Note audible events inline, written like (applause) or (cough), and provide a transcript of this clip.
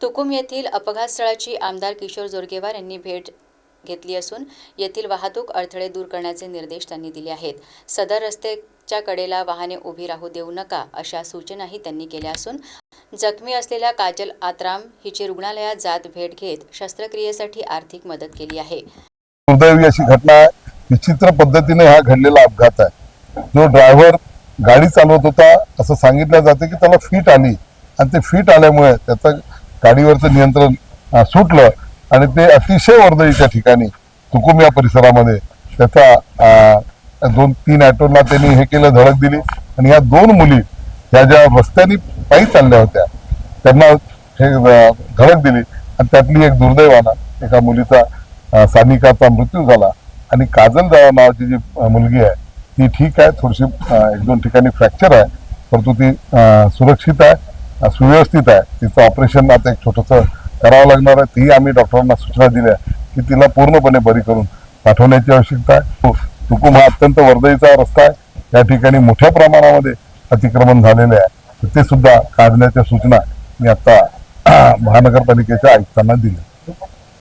तुकुम येथील अपघातस्थळाची आमदार किशोर जोरगेवार यांनी भेट घेतली असून येथील वाहतूक अडथळे दूर करण्याचे निर्देश त्यांनी दिले आहेत. सदर रस्त्याच्या कडेला वाहने उभी राहू देऊ नका अशा सूचनाही त्यांनी केल्या असून जखमी असलेल्या काजल आत्राम हिची रुग्णालयात जात भेट घेत शस्त्रक्रियेसाठी आर्थिक मदत केली आहे. दुर्दैवी अशी घटना विचित्र पद्धतीने हा घडलेला अपघात आहे. जो ड्रायव्हर गाडी चालवत होता असं सांगितलं जाते की त्याला फिट आली. आणि ते फिट आल्यामुळे त्याचा गाडीवरचं नियंत्रण सुटलं आणि ते अतिशय वर्दळीच्या ठिकाणी तुकुम या परिसरामध्ये त्याचा दोन तीन ॲटोला त्यांनी हे केलं धडक दिली. आणि ह्या दोन मुली ह्या ज्या रस्त्याने पायी चालल्या होत्या त्यांना हे धडक दिली. आणि त्यातली एक दुर्दैवाना एका मुलीचा सानिकाचा मृत्यू झाला. आणि काजल जावा नावाची जी मुलगी आहे ती ठीक आहे थोडीशी एक दोन ठिकाणी फ्रॅक्चर आहे परंतु ती सुरक्षित आहे. सुव्यवस्थित आहे. तिचं ऑपरेशन आता एक छोटंसं करावं लागणार आहे. तीही आम्ही डॉक्टरांना सूचना दिल्या की तिला पूर्णपणे बरी करून पाठवण्याची आवश्यकता आहे. तो- तुकुम हा अत्यंत वर्दळीचा रस्ता आहे. या ठिकाणी मोठ्या प्रमाणामध्ये अतिक्रमण झालेले आहे. तर ते सुद्धा काढण्याच्या सूचना मी आता (clears throat) महानगरपालिकेच्या आयुक्तांना दिल्या.